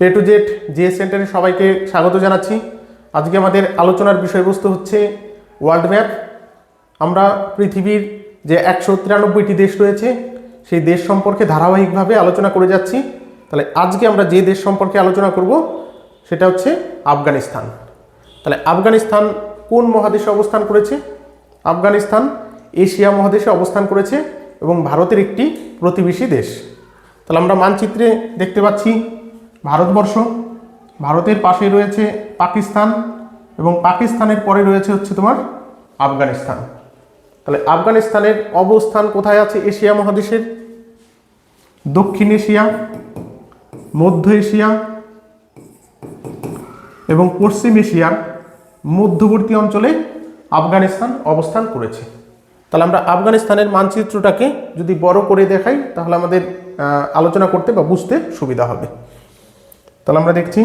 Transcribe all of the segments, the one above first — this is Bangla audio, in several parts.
পে টু জেড জিএস সেন্টারে সবাইকে স্বাগত জানাচ্ছি। আজকে আমাদের আলোচনার বিষয়বস্তু হচ্ছে ওয়ার্ল্ড ম্যাপ আমরা পৃথিবীর যে একশো তিরানব্বইটি দেশ রয়েছে, সেই দেশ সম্পর্কে ধারাবাহিকভাবে আলোচনা করে যাচ্ছি। তাহলে আজকে আমরা যে দেশ সম্পর্কে আলোচনা করব, সেটা হচ্ছে আফগানিস্তান। তাহলে আফগানিস্তান কোন মহাদেশে অবস্থান করেছে? আফগানিস্তান এশিয়া মহাদেশে অবস্থান করেছে এবং ভারতের একটি প্রতিবেশী দেশ। তাহলে আমরা মানচিত্রে দেখতে পাচ্ছি ভারতবর্ষ, ভারতের পাশে রয়েছে পাকিস্তান এবং পাকিস্তানের পরে রয়েছে হচ্ছে তোমার আফগানিস্তান। তাহলে আফগানিস্তানের অবস্থান কোথায় আছে এশিয়া মহাদেশের? দক্ষিণ এশিয়া, মধ্য এশিয়া এবং পশ্চিম এশিয়ার মধ্যবর্তী অঞ্চলে আফগানিস্তান অবস্থান করেছে। তাহলে আমরা আফগানিস্তানের মানচিত্রটাকে যদি বড় করে দেখাই, তাহলে আমাদের আলোচনা করতে বা বুঝতে সুবিধা হবে। তাহলে আমরা দেখছি।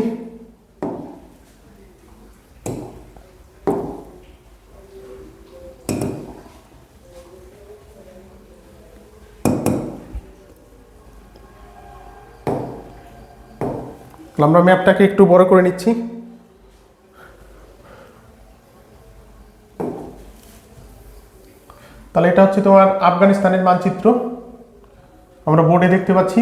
আমরা ম্যাপটাকে একটু বড় করে নিচ্ছি। তাহলে এটা হচ্ছে তোমার আফগানিস্তানের মানচিত্র। আমরা বোর্ডে দেখতে পাচ্ছি।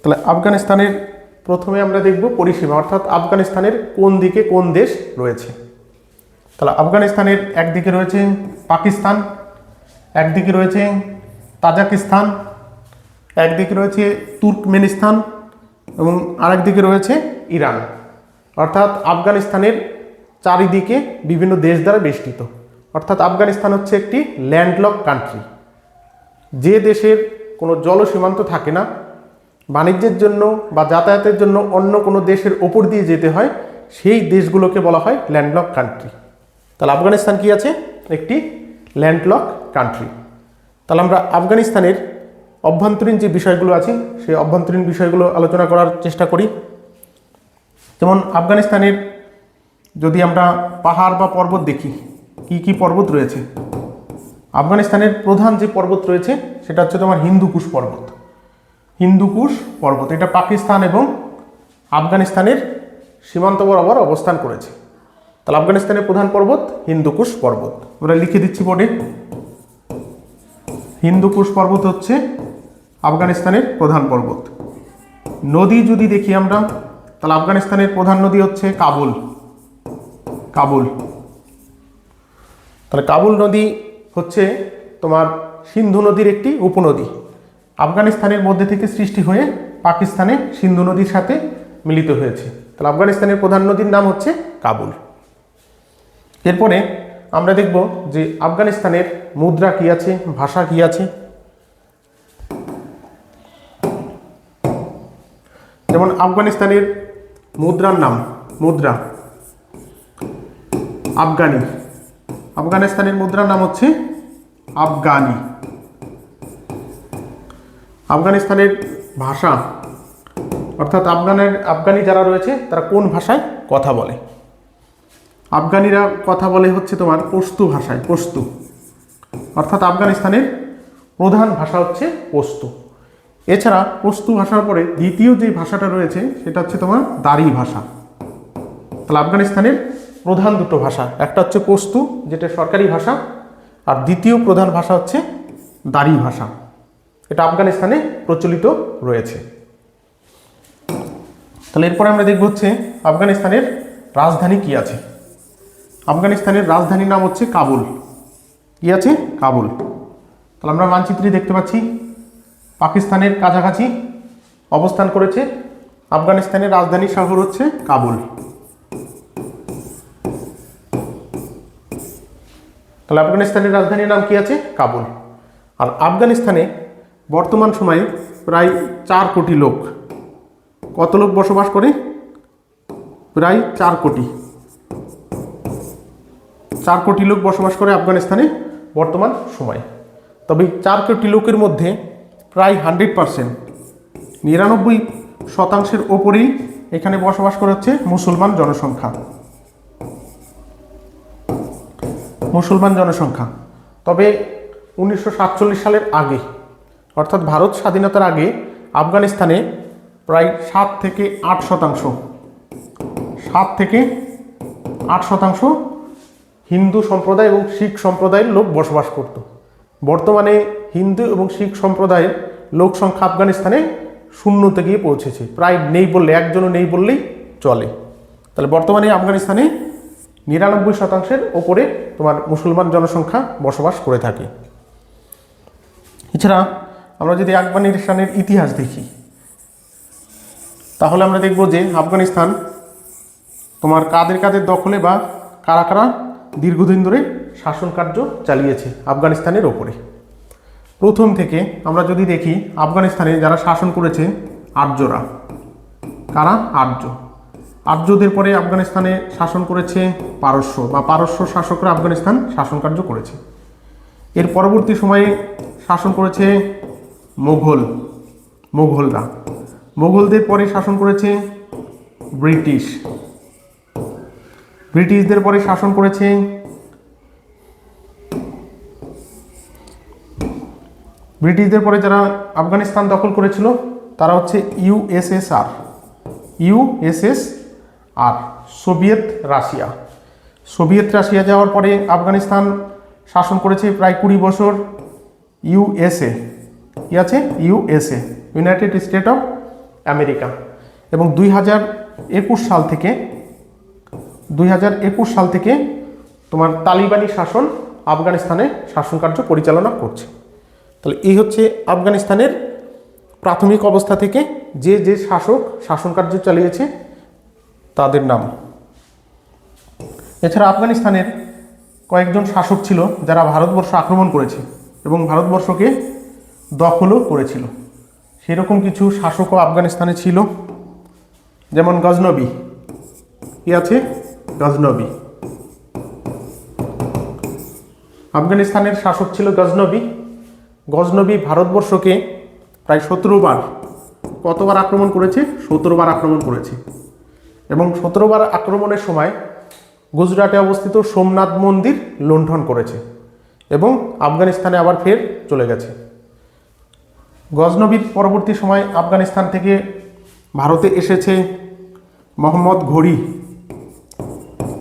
তাহলে আফগানিস্তানের প্রথমে আমরা দেখব পরিসীমা, অর্থাৎ আফগানিস্তানের কোন দিকে কোন দেশ রয়েছে। তাহলে আফগানিস্তানের একদিকে রয়েছে পাকিস্তান, একদিকে রয়েছে তাজাকিস্তান, একদিকে রয়েছে তুর্কমেনিস্তান এবং আরেকদিকে রয়েছে ইরান। অর্থাৎ আফগানিস্তানের চারিদিকে বিভিন্ন দেশ দ্বারা বেষ্টিত। অর্থাৎ আফগানিস্তান হচ্ছে একটি ল্যান্ডলক কান্ট্রি। যে দেশের কোনো জলসীমান্ত থাকে না বাণিজ্যের জন্য বা যাতায়াতের জন্য অন্য কোনো দেশের ওপর দিয়ে যেতে হয়, সেই দেশগুলোকে বলা হয় ল্যান্ডলক কান্ট্রি তাহলে আফগানিস্তান কি আছে? একটি ল্যান্ডলক কান্ট্রি তাহলে আমরা আফগানিস্তানের অভ্যন্তরীণ যে বিষয়গুলো আছে, সেই অভ্যন্তরীণ বিষয়গুলো আলোচনা করার চেষ্টা করি। যেমন আফগানিস্তানের যদি আমরা পাহাড় বা পর্বত দেখি, কি কি পর্বত রয়েছে? আফগানিস্তানের প্রধান যে পর্বত রয়েছে, সেটা হচ্ছে তোমার হিন্দুকুশ পর্বত। হিন্দুকুশ পর্বত, এটা পাকিস্তান এবং আফগানিস্তানের সীমান্ত বরাবর অবস্থান করেছে। তাহলে আফগানিস্তানের প্রধান পর্বত হিন্দুকুশ পর্বত। আমরা লিখে দিচ্ছি বোর্ডে। হিন্দুকুশ পর্বত হচ্ছে আফগানিস্তানের প্রধান পর্বত। নদী যদি দেখি আমরা, তাহলে আফগানিস্তানের প্রধান নদী হচ্ছে কাবুল। কাবুল। তাহলে কাবুল নদী হচ্ছে তোমার সিন্ধু নদীর একটি উপনদী। আফগানিস্তানের মধ্যে থেকে সৃষ্টি হয়ে পাকিস্তানে সিন্ধু নদীর সাথে মিলিত হয়েছে। তাহলে আফগানিস্তানের প্রধান নদীর নাম হচ্ছে কাবুল। এরপরে আমরা দেখব যে আফগানিস্তানের মুদ্রা কি আছে, ভাষা কি আছে। যেমন আফগানিস্তানের মুদ্রার নাম, মুদ্রা, আফগানি। আফগানিস্তানের মুদ্রার নাম হচ্ছে আফগানি। আফগানিস্তানের ভাষা, অর্থাৎ আফগানের, আফগানি যারা রয়েছে, তারা কোন ভাষায় কথা বলে? আফগানিরা কথা বলে হচ্ছে তোমার পশতু ভাষায় পশতু অর্থাৎ আফগানিস্তানের প্রধান ভাষা হচ্ছে পশতু এছাড়া পশতু ভাষার পরে দ্বিতীয় যে ভাষাটা রয়েছে, সেটা হচ্ছে তোমার দারি ভাষা। তাহলে আফগানিস্তানের প্রধান দুটো ভাষা, একটা হচ্ছে পশতু যেটা সরকারি ভাষা, আর দ্বিতীয় প্রধান ভাষা হচ্ছে দারি ভাষা। এটা আফগানিস্তানে প্রচলিত রয়েছে। তাহলে এরপরে আমরা দেখব হচ্ছে আফগানিস্তানের রাজধানী কি আছে। আফগানিস্তানের রাজধানীর নাম হচ্ছে কাবুল। কি আছে? কাবুল। তাহলে আমরা মানচিত্রে দেখতে পাচ্ছি, পাকিস্তানের কাছাকাছি অবস্থান করেছে আফগানিস্তানের রাজধানী শহর হচ্ছে কাবুল। তাহলে আফগানিস্তানের রাজধানীর নাম কি আছে? কাবুল। আর আফগানিস্তানে বর্তমান সময়ে প্রায় চার কোটি লোক। কত লোক বসবাস করে? প্রায় চার কোটি। চার কোটি লোক বসবাস করে আফগানিস্তানে বর্তমান সময়ে। তবে চার কোটি লোকের মধ্যে প্রায় হান্ড্রেড পারসেন্ট, নিরানব্বই শতাংশের ওপরেই এখানে বসবাস করে হচ্ছে মুসলমান জনসংখ্যা। মুসলমান জনসংখ্যা। তবে উনিশশো সাতচল্লিশ সালের আগে অর্থাৎ ভারত স্বাধীনতার আগে আফগানিস্তানে প্রায় সাত থেকে আট শতাংশ, সাত থেকে আট শতাংশ হিন্দু সম্প্রদায় এবং শিখ সম্প্রদায়ের লোক বসবাস করত। বর্তমানে হিন্দু এবং শিখ সম্প্রদায়ের লোক সংখ্যা আফগানিস্তানে শূন্যতে গিয়ে পৌঁছেছে। প্রায় নেই বললে, একজনও নেই বললেই চলে। তাহলে বর্তমানে আফগানিস্তানে নিরানব্বই শতাংশের ওপরে তোমার মুসলমান জনসংখ্যা বসবাস করে থাকে। এছাড়া আমরা যদি আফগানিস্তানের ইতিহাস দেখি, তাহলে আমরা দেখব যে আফগানিস্তান তোমার কাদের কাদের দখলে বা কারা কারা দীর্ঘদিন ধরে শাসন কার্য চালিয়েছে আফগানিস্তানের ওপরে। প্রথম থেকে আমরা যদি দেখি আফগানিস্তানে যারা শাসন করেছে, আর্যরা। কারা? আর্য। আর্যদের পরে আফগানিস্তানে শাসন করেছে পারস্য বা পারস্য শাসকরা আফগানিস্তান শাসন কার্য করেছে। এর পরবর্তী সময়ে শাসন করেছে মোঘল, মোঘলরা। মোঘলদের পরে শাসন করেছে ব্রিটিশ। ব্রিটিশদের পরে শাসন করেছে ব্রিটিশদের পরে যারা আফগানিস্তান দখল করেছিল, তারা হচ্ছে USSR USSR Soviet Russia. Soviet Russia যাওয়ার পরে আফগানিস্তান শাসন করেছে প্রায় কুড়ি বছর ইউএসএ কি আছে? USA United State of America এবং দুই হাজার একুশ সাল থেকে, দুই হাজার একুশ সাল থেকে তোমার তালিবানি শাসন আফগানিস্তানে শাসন কার্য পরিচালনা করছে। তাহলে এই হচ্ছে আফগানিস্তানের প্রাথমিক অবস্থা থেকে যে যে শাসক শাসন কার্য চালিয়েছে, তাদের নাম। এছাড়া আফগানিস্তানের কয়েকজন শাসক ছিল যারা ভারতবর্ষ আক্রমণ করেছে এবং ভারতবর্ষকে দখলও করেছিল। সেরকম কিছু শাসকও আফগানিস্তানে ছিল। যেমন গজনবী। কি আছে? গজনবী। আফগানিস্তানের শাসক ছিল গজনবী। গজনবী ভারতবর্ষকে প্রায় সতেরো বার কতবার আক্রমণ করেছে? সতেরো বার আক্রমণ করেছে। এবং সতেরো বার আক্রমণের সময় গুজরাটে অবস্থিত সোমনাথ মন্দির লুণ্ঠন করেছে এবং আফগানিস্তানে আবার ফের চলে গেছে। গজনবীর পরবর্তী সময় আফগানিস্তান থেকে ভারতে এসেছে মোহাম্মদ ঘড়ি।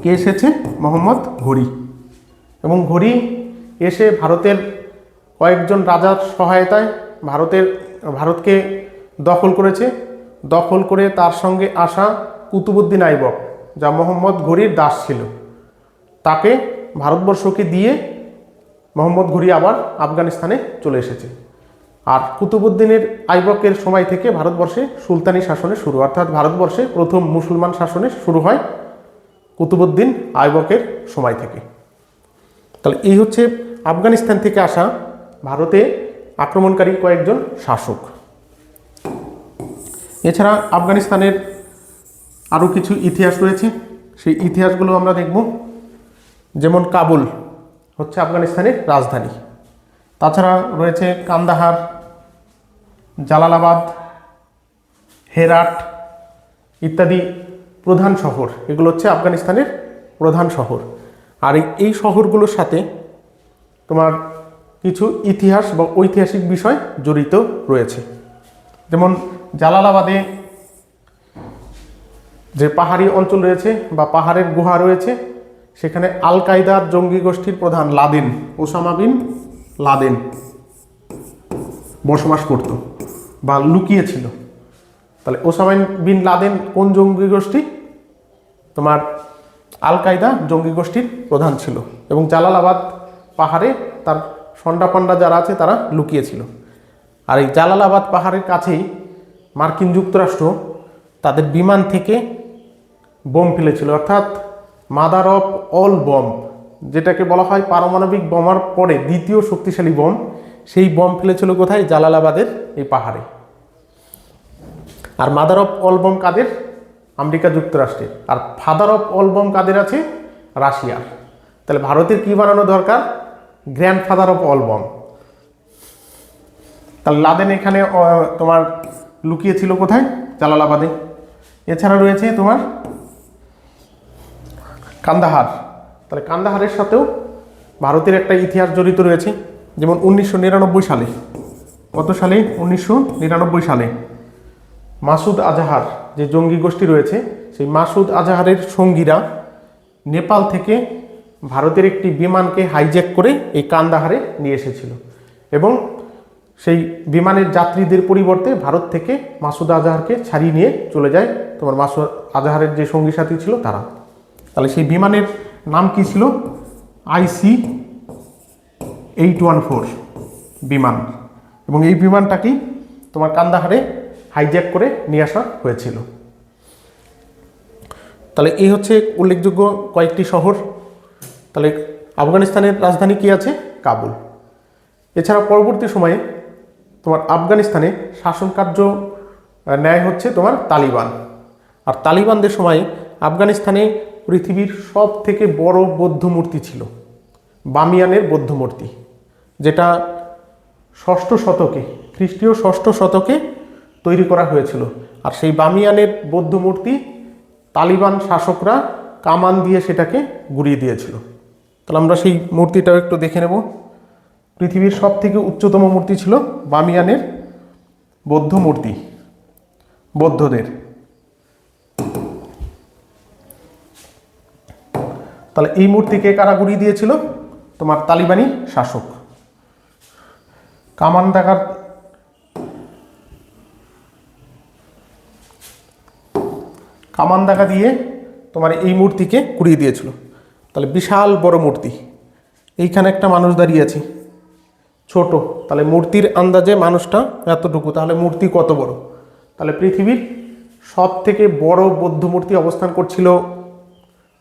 কে এসেছে? মোহাম্মদ ঘড়ি। এবং ঘড়ি এসে ভারতের কয়েকজন রাজার সহায়তায় ভারতের, ভারতকে দখল করেছে। দখল করে তার সঙ্গে আসা কুতুবুদ্দিন আইবক, যা মোহাম্মদ ঘড়ির দাস ছিল। তাকে ভারতবর্ষকে দিয়ে মোহাম্মদ ঘড়ি আবার আফগানিস্তানে চলে এসেছে। আর কুতুবুদ্দিনের আইবকের সময় থেকে ভারতবর্ষে সুলতানি শাসনে শুরু, অর্থাৎ ভারতবর্ষে প্রথম মুসলমান শাসনে শুরু হয় কুতুবুদ্দিন আইবকের সময় থেকে। তাহলে এই হচ্ছে আফগানিস্তান থেকে আসা ভারতে আক্রমণকারী কয়েকজন শাসক। এছাড়া আফগানিস্তানের আরও কিছু ইতিহাস রয়েছে, সেই ইতিহাসগুলো আমরা দেখব। যেমন কাবুল হচ্ছে আফগানিস্তানের রাজধানী। তাছাড়া রয়েছে কান্দাহার জালালাবাদ, হেরাট ইত্যাদি প্রধান শহর। এগুলো হচ্ছে আফগানিস্তানের প্রধান শহর। আর এই- শহরগুলোর সাথে তোমার কিছু ইতিহাস বা ঐতিহাসিক বিষয় জড়িত রয়েছে। যেমন জালালাবাদে যে পাহাড়ি অঞ্চল রয়েছে বা পাহাড়ের গুহা রয়েছে, সেখানে আল কায়দার জঙ্গি গোষ্ঠীর প্রধান লাদেন, ওসামা বিন লাদেন। বসবাস করত বা লুকিয়েছিল। তাহলে ওসামা বিন লাদেন কোন জঙ্গি গোষ্ঠী? তোমার আল কায়দা জঙ্গি গোষ্ঠীর প্রধান ছিল এবং জালালাবাদ পাহাড়ে তার সন্ডা পান্ডা যারা আছে তারা লুকিয়েছিল। আর এই জালালাবাদ পাহাড়ের কাছেই মার্কিন যুক্তরাষ্ট্র তাদের বিমান থেকে বোম ফেলেছিল, অর্থাৎ মাদার অফ অল বম যেটাকে বলা হয় পারমাণবিক বোমার পরে দ্বিতীয় শক্তিশালী বম। সেই বম ফেলেছিল কোথায়? জালালাবাদের এই পাহাড়ে। আর মাদার অফ অল বম কাদের? আমেরিকা যুক্তরাষ্ট্রের আর ফাদার অফ অল বম কাদের আছে? রাশিয়ার তাহলে ভারতের কি বানানো দরকার? Grand father of all bomb তাহলে লাদেন এখানে তোমার লুকিয়েছিল কোথায়? জালালাবাদে। এছাড়া রয়েছে তোমার কান্দাহার। তাহলে কান্দাহারের সাথেও ভারতের একটা ইতিহাস জড়িত রয়েছে। যেমন উনিশশো নিরানব্বই সালে। কত সালে? উনিশশো নিরানব্বই সালে। মাসুদ আজাহার যে জঙ্গি গোষ্ঠী রয়েছে, সেই মাসুদ আজাহারের সঙ্গীরা নেপাল থেকে ভারতের একটি বিমানকে হাইজ্যাক করে এই কান্দাহারে নিয়ে এসেছিল। এবং সেই বিমানের যাত্রীদের পরিবর্তে ভারত থেকে মাসুদ আজাহারকে ছাড়িয়ে নিয়ে চলে যায় তোমার মাসুদ আজাহারের যে সঙ্গী সাথী ছিল তারা। তাহলে সেই বিমানের নাম কি ছিল? আইসি এইট ওয়ান ফোর বিমান। এবং এই বিমানটাকেই তোমার কান্দাহারে হাইজ্যাক করে নিয়ে আসা হয়েছিল। তাহলে এই হচ্ছে উল্লেখযোগ্য কয়েকটি শহর। তাহলে আফগানিস্তানের রাজধানী কি আছে? কাবুল। এছাড়া পরবর্তী সময়ে তোমার আফগানিস্তানে শাসন কার্য ন্যায় হচ্ছে তোমার তালিবান। আর তালিবানদের সময়ে আফগানিস্তানে পৃথিবীর সব থেকে বড় বৌদ্ধ মূর্তি ছিল। বামিয়ানের বৌদ্ধ মূর্তি যেটা ষষ্ঠ শতকে, খ্রিস্টীয় ষষ্ঠ শতকে তৈরি করা হয়েছিল। আর সেই বামিয়ানের বৌদ্ধ মূর্তি তালিবান শাসকরা কামান দিয়ে সেটাকে গুড়িয়ে দিয়েছিল। তাহলে আমরা সেই মূর্তিটাও একটু দেখে নেব। পৃথিবীর সব থেকে উচ্চতম মূর্তি ছিল বামিয়ানের বৌদ্ধ মূর্তি, বৌদ্ধদের। তাহলে এই মূর্তিকে কারা গুড়িয়ে দিয়েছিল? তোমার তালিবানি শাসক। কামান দেখার কামান দেখা দিয়ে তোমার এই মূর্তিকে কুড়িয়ে দিয়েছিল। তাহলে বিশাল বড় মূর্তি। এইখানে একটা মানুষ দাঁড়িয়ে আছে। ছোট। তাহলে মূর্তির আন্দাজে মানুষটা এতটুকু। তাহলে মূর্তি কত বড়? তাহলে পৃথিবীর সব থেকে বড় বৌদ্ধ মূর্তি অবস্থান করছিল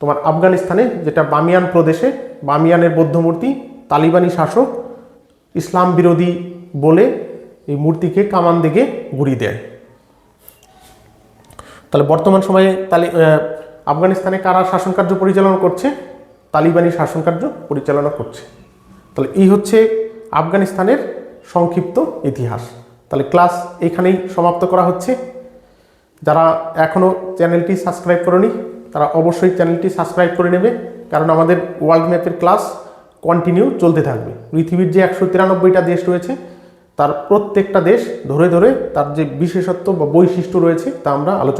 তোমার আফগানিস্তানে, যেটা বামিয়ান প্রদেশে। বামিয়ানের বৌদ্ধ মূর্তি, তালিবানি শাসক ইসলাম বিরোধী বলে এই মূর্তিকে কামান দিকে ঘুরিয়ে দেয়। তাহলে বর্তমান সময়ে তালি আফগানিস্তানে কারা শাসন কার্য পরিচালনা করছে? তালিবানি শাসন কার্য পরিচালনা করছে। তাহলে এই হচ্ছে আফগানিস্তানের সংক্ষিপ্ত ইতিহাস। তাহলে ক্লাস এখানেই সমাপ্ত করা হচ্ছে। যারা এখনও চ্যানেলটি সাবস্ক্রাইব করেনি, তারা অবশ্যই চ্যানেলটি সাবস্ক্রাইব করে নেবে, কারণ আমাদের ওয়ার্ল্ড ম্যাপের ক্লাস কন্টিনিউ চলতে থাকবে। পৃথিবীর যে একশো তিরানব্বইটা দেশ রয়েছে, তার প্রত্যেকটা দেশ ধরে ধরে তার যে বিশেষত্ব বা বৈশিষ্ট্য রয়েছে তা আমরা আলোচনা